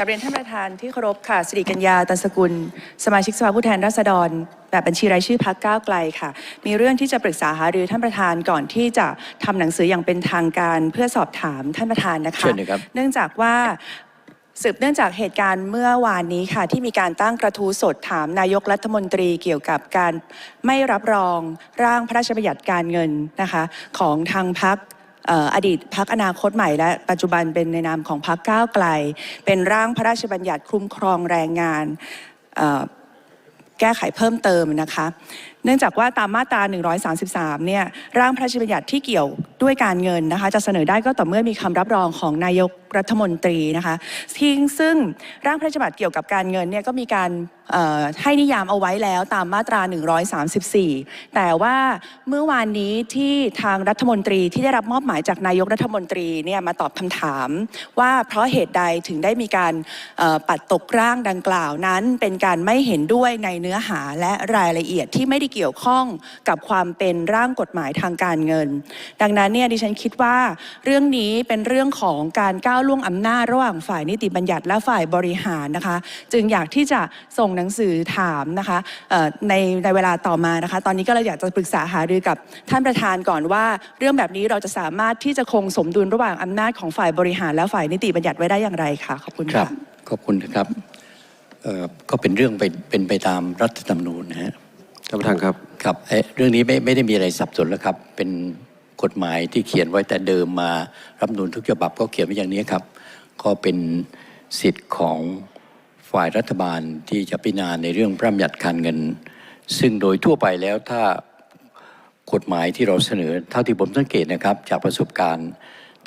กับเรียนท่านประธานที่เคารพค่ะสิริกัญญาตันสกุล สมาชิกสภาผู้แทนราษฎร แบบบัญชีรายชื่อพักก้าวไกลค่ะ มีเรื่องที่จะปรึกษาหารือท่านประธานก่อนที่จะทำหนังสืออย่างเป็นทางการเพื่อสอบถามท่านประธานนะคะเชิญเลยครับเนื่องจากว่าสืบเนื่องจากเหตุการณ์เมื่อวานนี้ค่ะ ที่มีการตั้งกระทู้สดถามนายกรัฐมนตรีเกี่ยวกับการไม่รับรองร่างพระราชบัญญัติการเงินนะคะ ของทางพัก อดีตพักอนาคตใหม่และปัจจุบันเป็นในนามของพักก้าวไกล เป็นร่างพระราชบัญญัติคุ้มครองแรงงานเแก้ไขเพิ่มเติมนะคะ เนื่องจากว่าตามมาตรา 133 เนี่ยร่างพระราชบัญญัติที่เกี่ยวด้วยการเงินนะคะ จะเสนอได้ก็ต่อเมื่อมีคำรับรองของนายกรัฐมนตรีนะคะที่ซึ่งร่างพระราชบัญญัติเกี่ยวกับการเงินเนี่ยก็มีการให้นิยามเอาไว้แล้วตามมาตรา 134 แต่ว่าเมื่อวานนี้ที่ทางรัฐมนตรีที่ได้รับมอบหมายจากนายกรัฐมนตรีเนี่ยมาตอบคำถาม ว่าเพราะเหตุใดถึงได้มีการปัดตกร่างดังกล่าวนั้น เป็นการไม่เห็นด้วยในเนื้อหาและรายละเอียดที่ไม่ได้เกี่ยวข้องกับความเป็นร่างกฎหมายทางการเงิน ดังนั้นเนี่ยดิฉันคิดว่าเรื่องนี้เป็นเรื่องของการก้าวล่วงอำนาจระหว่างฝ่ายนิติบัญญัติและฝ่ายบริหารนะคะ จึงอยากที่จะส่งหนังสือถามนะคะในในเวลาต่อมานะคะ ตอนนี้ก็เลยอยากจะปรึกษาหารือกับท่านประธานก่อนว่า เรื่องแบบนี้เราจะสามารถที่จะคงสมดุลระหว่างอำนาจของฝ่ายบริหารและฝ่ายนิติบัญญัติไว้ได้อย่างไรคะขอบคุณครับค่ะขอบคุณนะครับ ก็เป็นเรื่องไปเป็นไปตามรัฐธรรมนูญนะฮะท่านประธานครับครับเอ่อเรื่องนี้ไม่ไม่ได้มีอะไรสับสนแล้วครับ เป็นกฎหมายที่เขียนไว้แต่เดิมมารัฐธรรมนูญทุกฉบับก็เขียนไว้อย่างนี้ครับ ก็เป็นสิทธิ์ของฝ่ายรัฐบาลที่จะพิจารณาในเรื่องพระบัญญัติการเงิน ซึ่งโดยทั่วไปแล้วถ้ากฎหมายที่เราเสนอ เท่าที่ผมสังเกตนะครับ จากประสบการณ์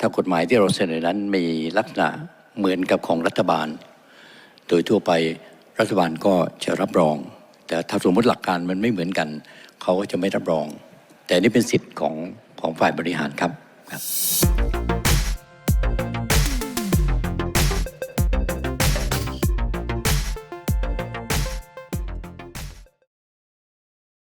ถ้ากฎหมายที่เราเสนอนั้นมีลักษณะเหมือนกับของรัฐบาล โดยทั่วไปรัฐบาลก็จะรับรอง แต่ถ้าสมมติหลักการมันไม่เหมือนกัน เขาก็จะไม่รับรอง แต่นี่เป็นสิทธิ์ของของฝ่ายบริหารครับครับ